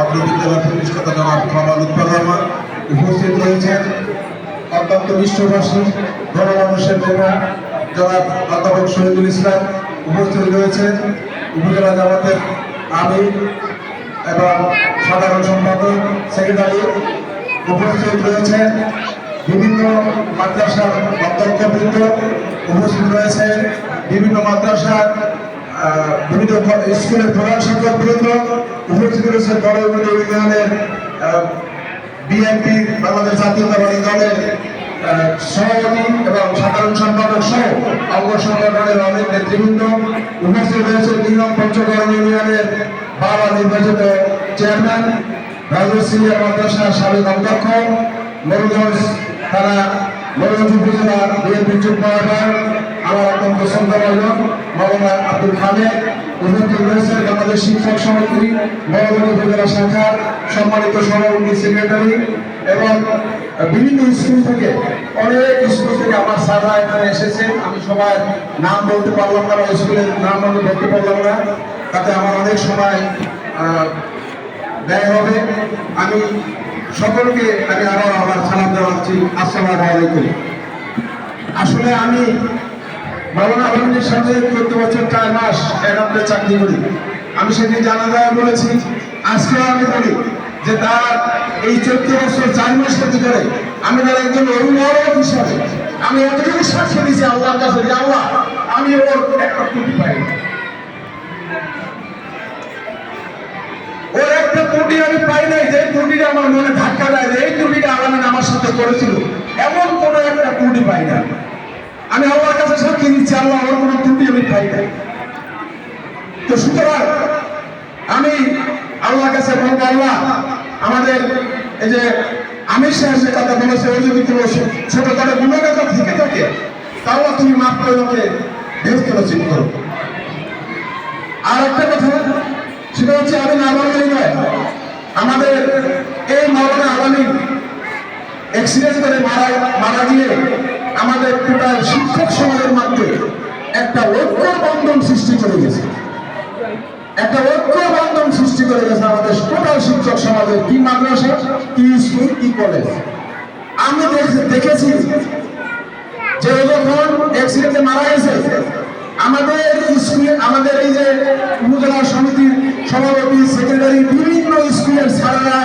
অত্র বিদ্যালয় প্রতিষ্ঠাতা উপস্থিত রয়েছেন। অত্যন্ত বিশ্ববাসী, গণমানুষের নেতা অধ্যাপক শহীদুল ইসলাম উপস্থিত রয়েছেন। উপজেলা জামাতের আমি এবং সাধারণ সম্পাদক সেক্রেটারি উপস্থিত রয়েছেন। বিভিন্ন মাদ্রাসার উপস্থিত রয়েছেন। বিভিন্ন মাদ্রাসার বিভিন্ন স্কুলের প্রধান শিক্ষক বৃন্দ, উপস্থিত রয়েছে দলগুলো ইউনিয়নের বিএনপি, বাংলাদেশ জাতীয়তাবাদী দলের সভাপতি এবং সাধারণ সম্পাদক সহ অঙ্গ সংগঠনের অনেক নেতৃবৃন্দ উপস্থিত রয়েছে দুই পঞ্চগড় ইউনিয়নের বাবা নির্বাচিত চেয়ারম্যান রাজশ্রিয়া মাদ্রাসার সাবেক অধ্যক্ষ, মরুগঞ্জ থানা মরুগঞ্জ উপজেলা বিএনপির যুগ্ম আহ্বায়ক আমার অত্যন্ত শ্রদ্ধাভাজন মৌলানা আব্দুল খালেদ বাংলাদেশ শিক্ষক সমিতি মরুগঞ্জ উপজেলা শাখার সম্মানিত সভাপতি, সেক্রেটারি এবং বিভিন্ন স্কুল থেকে, অনেক স্কুল থেকে আমার স্যাররা এখানে এসেছেন। আমি সবার নাম বলতে পারলাম না, বা স্কুলের নাম আমি বলতে পারলাম না। তাতে আমার অনেক সময় ব্যয় হবে। আমি সকলকে আমি আরও আমার সালাম জানাচ্ছি। আসসালামু আলাইকুম। আসলে আমি মাওলানা আলমগীর সাথে চোদ্দ বছর চার মাস একান্তে চাকরি করি। আমি সেদিন জানা যায় বলেছি, আজকেও আমি বলি যে তার এই চোদ্দ বছর চার মাস করে আমি তার একজন অভিভাবক হিসাবে আমি এতটুকু সাক্ষ্য দিয়েছি আল্লাহর কাছে যে আল্লাহ, আমি ওর একটা ত্রুটি পাই আমি আল্লাহর কাছে সাক্ষী দিচ্ছি, আল্লাহ আমার কোনো ত্রুটি আমি পাই নাই। তো সুতরাং আমি আল্লাহর কাছে বলব, আল্লাহ, আমাদের এই যে আমির সাহেব যে কথা বলেছে ওই যদি কোনো ছোট করে গুণাগাতা থেকে থাকে, তাহলে তুমি মাফ করে ওকে বেহস্ত নসিব করো। আর একটা কথা, সেটা হচ্ছে আমি না বললেই নয়, আমাদের এই মৌলানা আলামী অ্যাক্সিডেন্ট করে মারা মারা গিয়ে আমাদের টোটাল শিক্ষক সমাজের মধ্যে একটা ঐক্য বন্ধন সৃষ্টি করে গেছে। একটা ঐক্য বন্ধন সৃষ্টি করে গেছে আমাদের টোটাল শিক্ষক সমাজের। কি মাদ্রাসা? কি স্কুল? কি কলেজ? আমি দেখে- দেখেছি যে যখন অ্যাক্সিডেন্টে মারা গেছে, আমাদের স্কুলে আমাদের এই যে উপজেলা সমিতির সভাপতি সেক্রেটারি বিভিন্ন স্কুলের স্যাররা